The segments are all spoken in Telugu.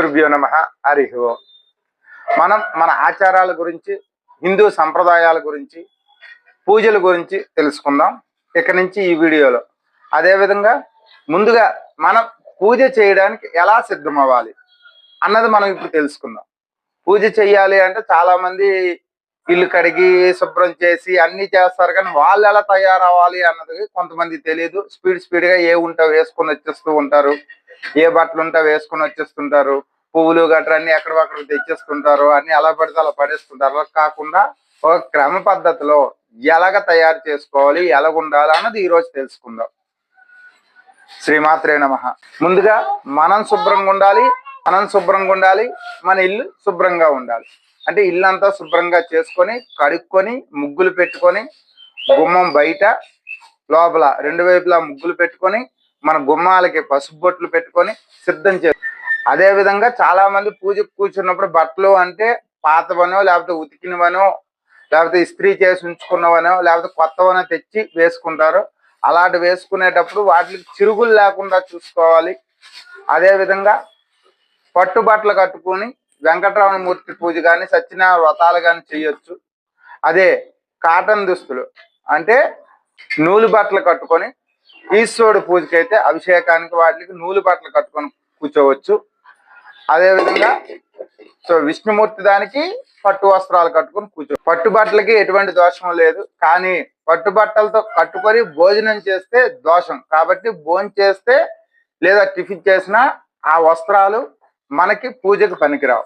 గురుభ్యో నమ హరి మనం మన ఆచారాల గురించి హిందూ సంప్రదాయాల గురించి పూజల గురించి తెలుసుకుందాం. ఇక నుంచి ఈ వీడియోలో. అదేవిధంగా ముందుగా మనం పూజ చేయడానికి ఎలా సిద్ధమవ్వాలి అన్నది మనం ఇప్పుడు తెలుసుకుందాం. పూజ చేయాలి అంటే చాలామంది ఇల్లు కడిగి శుభ్రం చేసి అన్ని చేస్తారు కానీ వాళ్ళు ఎలా తయారవ్వాలి అన్నది కొంతమంది తెలియదు. స్పీడ్ స్పీడ్గా ఏ ఉంటా వేసుకొని వచ్చేస్తూ ఉంటారు ఏ బట్టలు ఉంటా వేసుకొని వచ్చేస్తుంటారు పువ్వులు గట్రా అన్ని ఎక్కడక్కడ తెచ్చేసుకుంటారు అన్ని అలా పడితే అలా పడేసుకుంటారు. అలా కాకుండా ఒక క్రమ పద్ధతిలో ఎలాగ తయారు చేసుకోవాలి ఎలాగ ఉండాలి అన్నది ఈ రోజు తెలుసుకుందాం. శ్రీమాత్రే నమ. ముందుగా మనం శుభ్రంగా ఉండాలి మనం శుభ్రంగా ఉండాలి మన ఇల్లు శుభ్రంగా ఉండాలి. అంటే ఇల్లు అంతా శుభ్రంగా చేసుకొని కడుక్కొని ముగ్గులు పెట్టుకొని గుమ్మం బయట లోపల రెండు వైపులా ముగ్గులు పెట్టుకొని మన గుమ్మాలకి పసుపు బొట్లు పెట్టుకొని సిద్ధం చే అదే విధంగా చాలా మంది పూజకు కూర్చున్నప్పుడు బట్టలు అంటే పాతవనో లేకపోతే ఉతికినవనో లేకపోతే ఇస్త్రీ చేసి ఉంచుకున్నవనో లేకపోతే కొత్తవనో తెచ్చి వేసుకుంటారు. అలాంటి వేసుకునేటప్పుడు వాటికి చిరుగులు లేకుండా చూసుకోవాలి. అదే విధంగా పట్టు బట్టలు కట్టుకొని వెంకటరమణమూర్తి పూజ కానీ సత్యనారాయణ వ్రతాలు కానీ చేయొచ్చు. అదే కాటన్ దుస్తులు అంటే నూలు బట్టలు కట్టుకొని ఈశ్వరుడు పూజకైతే అభిషేకానికి వాటికి నూలు బట్టలు కట్టుకొని కూర్చోవచ్చు. అదే విధంగా సో విష్ణుమూర్తి దానికి పట్టు వస్త్రాలు కట్టుకొని కూర్చో పట్టు బట్టలకి ఎటువంటి దోషం లేదు కానీ పట్టు బట్టలతో కట్టుకొని భోజనం చేస్తే దోషం. కాబట్టి భోజనం చేస్తే లేదా టిఫిన్ చేసినా ఆ వస్త్రాలు మనకి పూజకు పనికిరావు.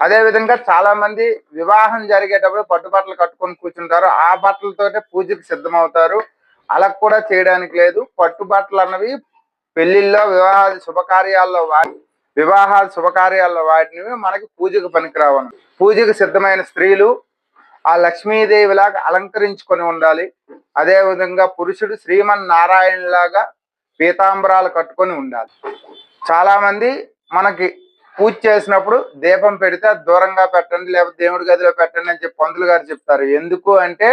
అదే విధంగా చాలా మంది వివాహం జరిగేటప్పుడు పట్టు బట్టలు కట్టుకొని కూర్చుంటారు. ఆ బట్టలతోటే పూజకు సిద్ధమవుతారు. అలా కూడా చేయడానికి లేదు. పట్టు బట్టలు అన్నవి పెళ్ళిళ్ళలో వివాహ శుభకార్యాల్లో వాడి వివాహ శుభకార్యాల్లో వాడినవి మనకి పూజకు పనికిరావను. పూజకు సిద్ధమైన స్త్రీలు ఆ లక్ష్మీదేవిలాగా అలంకరించుకొని ఉండాలి. అదే విధంగా పురుషుడు శ్రీమన్ నారాయణ లాగా పీతాంబరాలు కట్టుకొని ఉండాలి. చాలా మంది మనకి పూజ చేసినప్పుడు దీపం పెడితే దూరంగా పెట్టండి లేకపోతే దేవుడి గదిలో పెట్టండి అని చెప్పి పంతులు గారు చెప్తారు. ఎందుకు అంటే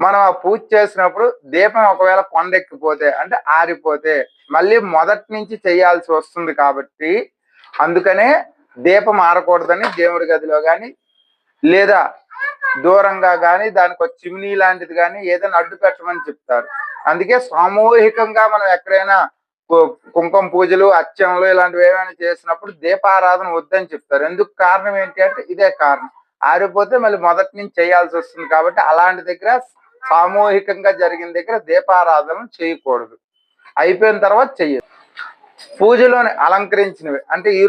మనం ఆ పూజ చేసినప్పుడు దీపం ఒకవేళ కొండెక్కిపోతే అంటే ఆరిపోతే మళ్ళీ మొదటి నుంచి చేయాల్సి వస్తుంది కాబట్టి అందుకనే దీపం ఆరకూడదని దేవుడి గదిలో కానీ లేదా దూరంగా కానీ దానికి ఒక చిమ్నీ లాంటిది కానీ ఏదైనా అడ్డు పెట్టమని చెప్తారు. అందుకే సామూహికంగా మనం ఎక్కడైనా కు- కుంకుమ పూజలు అర్చనలు ఇలాంటివి ఏమైనా చేసినప్పుడు దీపారాధన వద్దని చెప్తారు. ఎందుకు కారణం ఏంటి అంటే ఇదే కారణం. ఆరిపోతే మళ్ళీ మొదటి నుంచి చేయాల్సి వస్తుంది కాబట్టి అలాంటి దగ్గర సామూహికంగా జరిగిన దగ్గర దీపారాధన చేయకూడదు. అయిపోయిన తర్వాత చెయ్యదు పూజలోని అలంకరించినవి అంటే ఈ